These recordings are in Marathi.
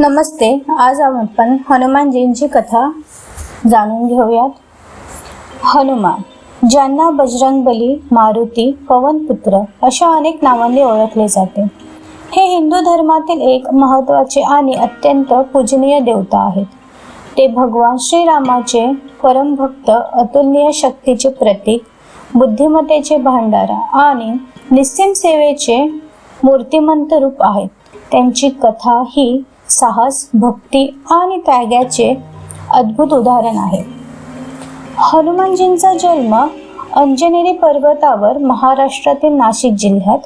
नमस्ते. आज आपण हनुमानजींची कथा जाणून घेऊयात. हनुमान ज्यांना बजरंगबली मारुती पवनपुत्र अशा अनेक नावांनी ओळखले जाते. हे हिंदू धर्मातील एक महत्त्वाचे आणि अत्यंत पूजनीय देवता आहेत. ते भगवान श्रीरामाचे परमभक्त अतुलनीय शक्तीचे प्रतीक बुद्धिमत्तेचे भांडारा आणि निस्सीम सेवेचे मूर्तिमंत रूप आहेत. त्यांची कथा ही साहस भक्ती आणि त्यागाचे अद्भुत उदाहरण आहे. हनुमानजींचा जन्म अंजनेरी पर्वतावर महाराष्ट्रातील नाशिक जिल्ह्यात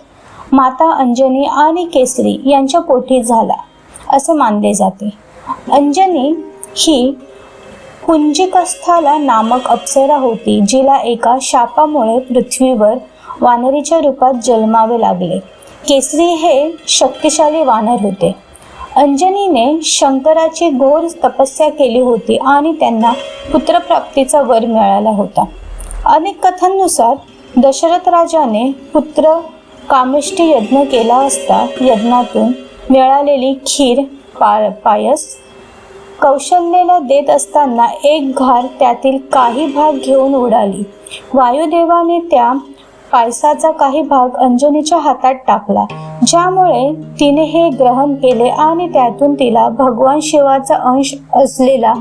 माता अंजनी आणि केसरी यांच्या पोटी झाला असे मानले जाते. अंजनी ही कुंजिकस्थाला नामक अप्सरा होती जिला एका शापामुळे पृथ्वीवर वानरीच्या रूपात जन्मावे लागले. केसरी हे शक्तिशाली वानर होते. अंजनीने शंकराची घोर तपस्या केली होती आणि त्यांना पुत्रप्राप्तीचा वर मिळाला होता. अनेक कथांनुसार दशरथ राजाने पुत्र कामिष्टी यज्ञ केला असता यज्ञातून मिळालेली खीर पा पायस कौशल्यला देत असताना एक घार त्यातील काही भाग घेऊन उडाली. वायुदेवाने त्या पायसाचा काही भाग अंजनीच्या हातात टाकला. ज्यामुळे तिने हे ग्रहण केले आणि त्यातून तिला भगवान शिवाचा अंश असलेला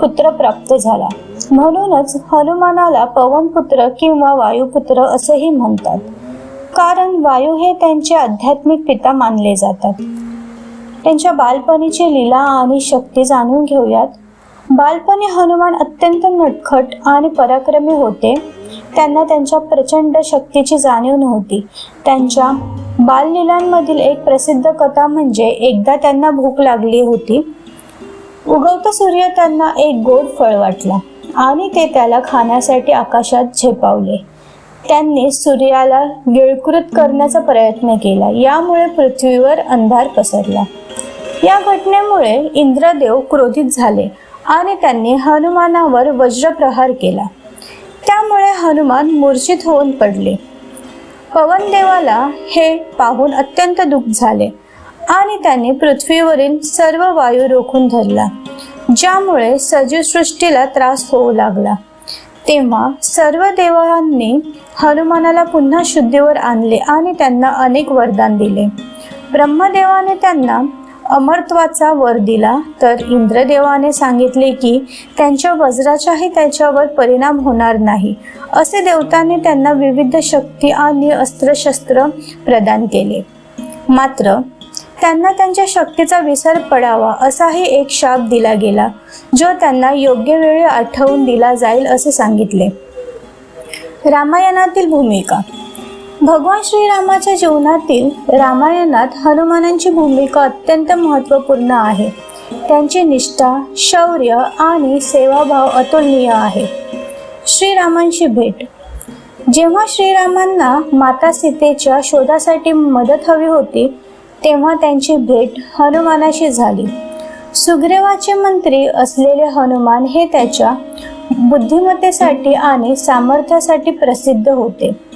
पुत्र प्राप्त झाला. म्हणूनच हनुमानाला पवनपुत्र किंवा वायुपुत्र असेही म्हणतात. कारण वायू हे त्यांचे आध्यात्मिक पिता मानले जातात. त्यांच्या बालपणीची लीला आणि शक्ती जाणून घेऊयात. बालपणी हनुमान अत्यंत नटखट आणि पराक्रमी होते. त्यांना त्यांच्या प्रचंड शक्तीची जाणीव नव्हती. त्यांच्या बाललीलांमधील एक प्रसिद्ध कथा म्हणजे एकदा त्यांना भूक लागली होती. उगवता सूर्य त्यांना एक गोड फळ वाटला आणि ते त्याला खाण्यासाठी आकाशात झेपावले. त्यांनी सूर्याला गिळकृत करण्याचा प्रयत्न केला. यामुळे पृथ्वीवर अंधार पसरला. या घटनेमुळे इंद्रदेव क्रोधित झाले आणि त्यांनी हनुमानावर वज्रप्रहार केला. त्यामुळे हनुमान मूर्छित होऊन पडले. पवनदेवाला हे पाहून अत्यंत दुःख झाले आणि त्यांनी पृथ्वीवरील सर्व वायू रोखून धरला ज्यामुळे सजीवसृष्टीला त्रास होऊ लागला. तेव्हा सर्व देवांनी हनुमानाला पुन्हा शुद्धीवर आणले आणि त्यांना अनेक वरदान दिले. ब्रह्मदेवाने त्यांना अमरत्वाचा वर दिला. तर इंद्रदेवाने सांगितले की त्यांच्या वज्राचाही त्याच्यावर परिणाम होणार नाही. असे देवताने त्यांना विविध शक्ती आणि अस्त्रशस्त्र प्रदान केले. मात्र त्यांना त्यांच्या शक्तीचा विसर पडावा असाही एक शाप दिला गेला जो त्यांना योग्य वेळी आठवून दिला जाईल असे सांगितले. रामायणातील भूमिका भगवान श्रीरामाच्या जीवनातील रामायणात हनुमानांची भूमिका अत्यंत महत्त्वपूर्ण आहे. त्यांची निष्ठा शौर्य आणि सेवाभाव अतुलनीय आहे. श्रीरामांची भेट. जेव्हा श्रीरामांना माता सीतेच्या शोधासाठी मदत हवी होती तेव्हा त्यांची भेट हनुमानाशी झाली. सुग्रीवाचे मंत्री असलेले हनुमान हे त्याच्या बुद्धिमत्तेसाठी आणि सामर्थ्यासाठी प्रसिद्ध होते.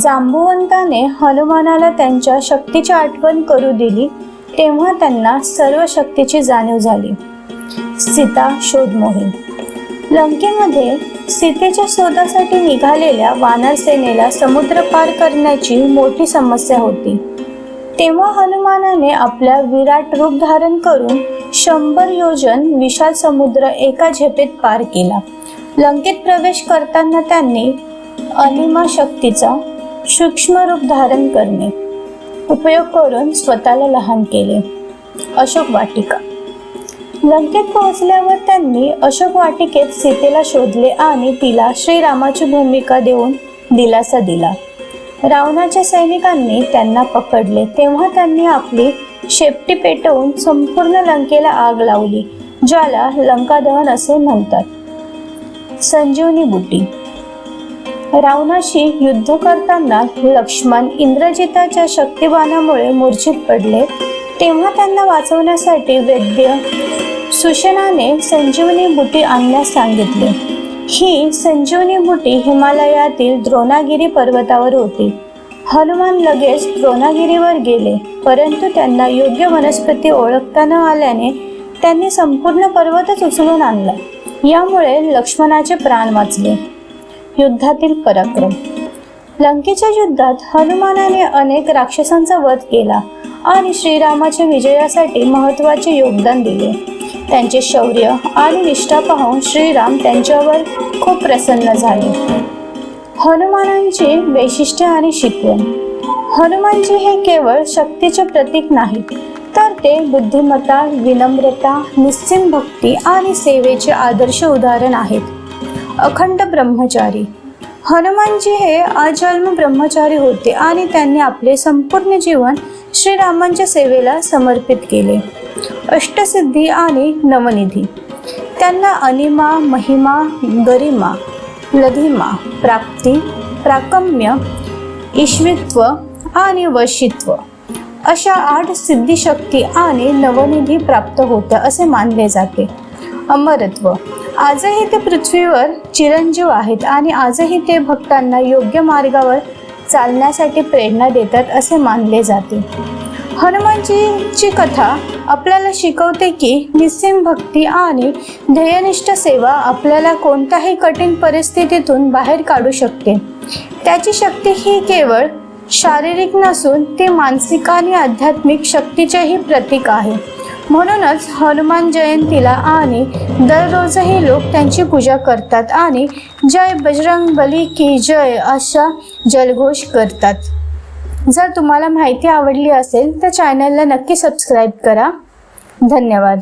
जांबुवंताने हनुमानाला त्यांच्या शक्तीची आठवण करू दिली तेव्हा त्यांना सर्व शक्तीची जाणीव झाली. सीता शोध मोहीम. लंकेमध्ये सीतेच्या शोधासाठी निघालेल्या वानर सेनेला समुद्र पार करण्याची मोठी समस्या होती. तेव्हा हनुमानाने आपल्या विराट रूप धारण करून शंभर योजन विशाल समुद्र एका झेपेत पार केला. लंकेत प्रवेश करताना त्यांनी अनिमा शक्तीचा सूक्ष्म रूप धारण करणे. उपयोग करून स्वतःला लहान केले. अशोक वाटिका. लंकेत पोहोचल्यावर त्यांनी अशोक वाटिकेत सीतेला शोधले आणि तिला श्रीरामाची भूमिका देऊन दिलासा दिला. रावणाच्या सैनिकांनी त्यांना पकडले. तेव्हा त्यांनी आपली शेपटी पेटवून संपूर्ण लंकेला आग लावली ज्याला लंकादहन असे म्हणतात. संजीवनी बुटी. रावणाशी युद्ध करताना लक्ष्मण इंद्रजिताच्या शक्तिबाणामुळे मूर्छित पडले. तेव्हा त्यांना वाचवण्यासाठी वैद्य सुशनाने संजीवनी बुटी आणण्यास सांगितले. ही संजीवनी बुटी हिमालयातील द्रोणागिरी पर्वतावर होती. हनुमान लगेच द्रोणागिरीवर गेले परंतु त्यांना योग्य वनस्पती ओळखता न आल्याने त्यांनी संपूर्ण पर्वतच उचलून आणला. यामुळे लक्ष्मणाचे प्राण वाचले. युद्धातील पराक्रम. लंकेच्या युद्धात हनुमानाने अनेक राक्षसांचा वध केला आणि श्रीरामाच्या विजयासाठी महत्त्वाचे योगदान दिले. त्यांचे शौर्य आणि निष्ठा पाहून श्रीराम त्यांच्यावर खूप प्रसन्न झाले. हनुमानांची वैशिष्ट्य आणि शिकवण. हनुमानजी हे केवळ शक्तीचे प्रतीक नाहीत तर ते बुद्धिमत्ता विनम्रता निस्सीम भक्ती आणि सेवेचे आदर्श उदाहरण आहेत. अखंड ब्रह्मचारी. हनुमानजी हे अजन्म ब्रह्मचारी होते आणि त्यांनी आपले संपूर्ण जीवन श्रीरामांच्या सेवेला समर्पित केले. अष्टसिद्धी आणि नवनिधी. त्यांना अनिमा महिमा गरिमा लधिमा प्राप्ती प्राकम्य ईश्वित्व आणि वशित्व अशा आठ सिद्धिशक्ती आणि नवनिधी प्राप्त होत्या असे मानले जाते. अमरत्व. आजही ते पृथ्वीवर चिरंजीव आहेत आणि आजही ते भक्तांना योग्य मार्गावर चालण्यासाठी प्रेरणा देतात असे मानले जाते. हनुमानजीची कथा आपल्याला शिकवते की निस्सीम भक्ती आणि ध्येयनिष्ठ सेवा आपल्याला कोणत्याही कठीण परिस्थितीतून बाहेर काढू शकते. त्याची शक्ती ही केवळ शारीरिक नसून ती मानसिक आणि आध्यात्मिक शक्तीचेही प्रतीक आहे. म्हणूनच हनुमान जयंतीला आणि दररोजही लोक त्यांची पूजा करतात आणि जय बजरंग बली की जय अशा जलघोष करतात. जर तुम्हाला माहिती आवडली असेल तर चॅनलला नक्की सबस्क्राईब करा. धन्यवाद.